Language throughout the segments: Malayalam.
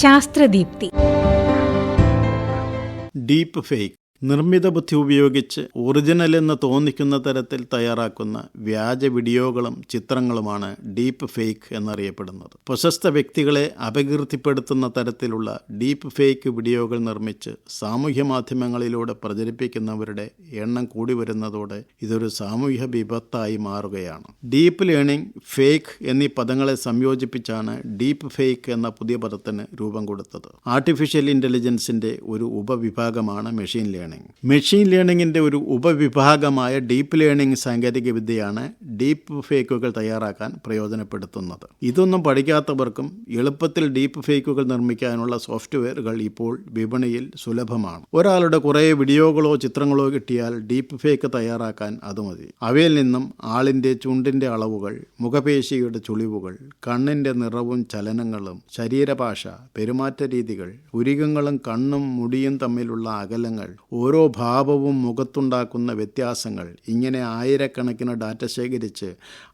ശാസ്ത്രദീപ്തി. ഡീപ്പ് ഫേക്ക് നിർമ്മിത ബുദ്ധി ഉപയോഗിച്ച് ഒറിജിനൽ എന്ന് തോന്നിക്കുന്ന തരത്തിൽ തയ്യാറാക്കുന്ന വ്യാജ വീഡിയോകളും ചിത്രങ്ങളുമാണ് ഡീപ്പ് ഫേക്ക് എന്നറിയപ്പെടുന്നത്. പ്രശസ്ത വ്യക്തികളെ അപകീർത്തിപ്പെടുത്തുന്ന തരത്തിലുള്ള ഡീപ്പ് ഫേക്ക് വീഡിയോകൾ നിർമ്മിച്ച് സാമൂഹ്യ മാധ്യമങ്ങളിലൂടെ പ്രചരിപ്പിക്കുന്നവരുടെ എണ്ണം കൂടി വരുന്നതോടെ ഇതൊരു സാമൂഹ്യ വിപത്തായി മാറുകയാണ്. ഡീപ്പ് ലേണിംഗ് ഫേക്ക് എന്നീ പദങ്ങളെ സംയോജിപ്പിച്ചാണ് ഡീപ്പ് ഫേക്ക് എന്ന പുതിയ പദത്തിന് രൂപം കൊടുത്തത്. ആർട്ടിഫിഷ്യൽ ഇന്റലിജൻസിന്റെ ഒരു ഉപവിഭാഗമാണ് മെഷീൻ ലേണിംഗ് മെഷീൻ ലേണിംഗിന്റെ ഒരു ഉപവിഭാഗമായ ഡീപ്പ് ലേണിംഗ് സാങ്കേതികവിദ്യയാണ് ഡീപ്പ് ഫേക്കുകൾ തയ്യാറാക്കാൻ പ്രയോജനപ്പെടുത്തുന്നത്. ഇതൊന്നും പഠിക്കാത്തവർക്കും എളുപ്പത്തിൽ ഡീപ്പ് ഫേക്കുകൾ നിർമ്മിക്കാനുള്ള സോഫ്റ്റ്വെയറുകൾ ഇപ്പോൾ വിപണിയിൽ സുലഭമാണ്. ഒരാളുടെ കുറേ വീഡിയോകളോ ചിത്രങ്ങളോ കിട്ടിയാൽ ഡീപ്പ് ഫേക്ക് തയ്യാറാക്കാൻ അത് മതി. അവയിൽ നിന്നും ആളിന്റെ ചുണ്ടിന്റെ അളവുകൾ മുഖപേശിയുടെ ചുളിവുകൾ കണ്ണിന്റെ നിറവും ചലനങ്ങളും ശരീരഭാഷ പെരുമാറ്റ രീതികൾ പുരികങ്ങളും കണ്ണും മുടിയും തമ്മിലുള്ള അകലങ്ങൾ ഓരോ ഭാവവും മുഖത്തുണ്ടാക്കുന്ന വ്യത്യാസങ്ങൾ ഇങ്ങനെ ആയിരക്കണക്കിന് ഡാറ്റ ശേഖരിച്ച്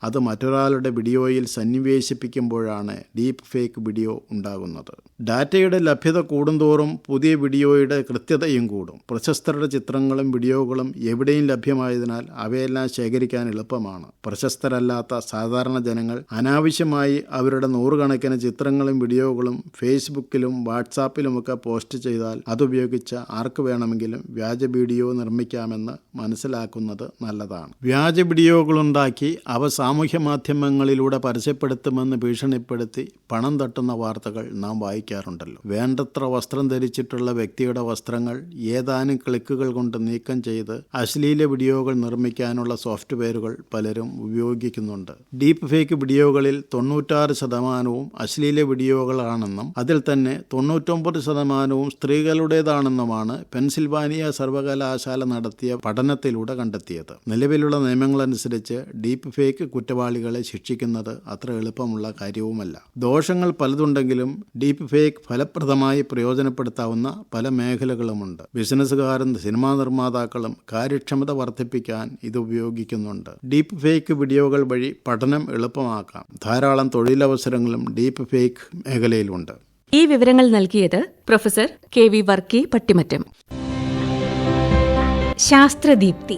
അത് മറ്റൊരാളുടെ വീഡിയോയിൽ സന്നിവേശിപ്പിക്കുമ്പോഴാണ് ഡീപ്പ് ഫേക്ക് വീഡിയോ ഉണ്ടാകുന്നത്. ഡാറ്റയുടെ ലഭ്യത കൂടുന്തോറും പുതിയ വീഡിയോയുടെ കൃത്യതയും കൂടും. പ്രശസ്തരുടെ ചിത്രങ്ങളും വീഡിയോകളും എവിടെയും ലഭ്യമായതിനാൽ അവയെല്ലാം ശേഖരിക്കാൻ എളുപ്പമാണ്. പ്രശസ്തരല്ലാത്ത സാധാരണ ജനങ്ങൾ അനാവശ്യമായി അവരുടെ നൂറുകണക്കിന് ചിത്രങ്ങളും വീഡിയോകളും ഫേസ്ബുക്കിലും വാട്സാപ്പിലുമൊക്കെ പോസ്റ്റ് ചെയ്താൽ അതുപയോഗിച്ച് ആർക്ക് വേണമെങ്കിലും വ്യാജ വീഡിയോ നിർമ്മിക്കാമെന്ന് മനസ്സിലാക്കുന്നത് നല്ലതാണ്. വ്യാജ വീഡിയോകളുണ്ടാക്കി അവ സാമൂഹ്യ മാധ്യമങ്ങളിലൂടെ പരസ്യപ്പെടുത്തുമെന്ന് ഭീഷണിപ്പെടുത്തി പണം തട്ടുന്ന വാർത്തകൾ നാം വായിക്കാറുണ്ടല്ലോ. വേണ്ടത്ര വസ്ത്രം ധരിച്ചിട്ടുള്ള വ്യക്തിയുടെ വസ്ത്രങ്ങൾ ഏതാനും ക്ലിക്കുകൾ കൊണ്ട് നീക്കം ചെയ്ത് അശ്ലീല വീഡിയോകൾ നിർമ്മിക്കാനുള്ള സോഫ്റ്റ്വെയറുകൾ പലരും ഉപയോഗിക്കുന്നുണ്ട്. ഡീപ്പ് ഫേക്ക് വീഡിയോകളിൽ തൊണ്ണൂറ്റാറ് ശതമാനവും അശ്ലീല വീഡിയോകളാണെന്നും അതിൽ തന്നെ തൊണ്ണൂറ്റൊമ്പത് ശതമാനവും സ്ത്രീകളുടേതാണെന്നുമാണ് പെൻസിൽവാനിയ സർവകലാശാല നടത്തിയ പഠനത്തിലൂടെ കണ്ടെത്തിയത്. നിലവിലുള്ള നിയമങ്ങളനുസരിച്ച് ഡീപ്പ് ഫേക്ക് കുറ്റവാളികളെ ശിക്ഷിക്കുന്നത് അത്ര എളുപ്പമുള്ള കാര്യവുമല്ല. ദോഷങ്ങൾ പലതുണ്ടെങ്കിലും ഡീപ്പ് ഫേക്ക് ഫലപ്രദമായി പ്രയോജനപ്പെടുത്താവുന്ന പല മേഖലകളുമുണ്ട്. ബിസിനസ്സുകാരും സിനിമാ നിർമ്മാതാക്കളും കാര്യക്ഷമത വർദ്ധിപ്പിക്കാൻ ഇത് ഉപയോഗിക്കുന്നുണ്ട്. ഡീപ്പ് ഫേക്ക് വീഡിയോകൾ വഴി പഠനം എളുപ്പമാക്കാം. ധാരാളം തൊഴിലവസരങ്ങളും ഡീപ്പ് ഫേക്ക് മേഖലയിലുണ്ട്. ഈ വിവരങ്ങൾ നൽകിയത് professor K V Varkey Pattimattam. Sasthradeepthi.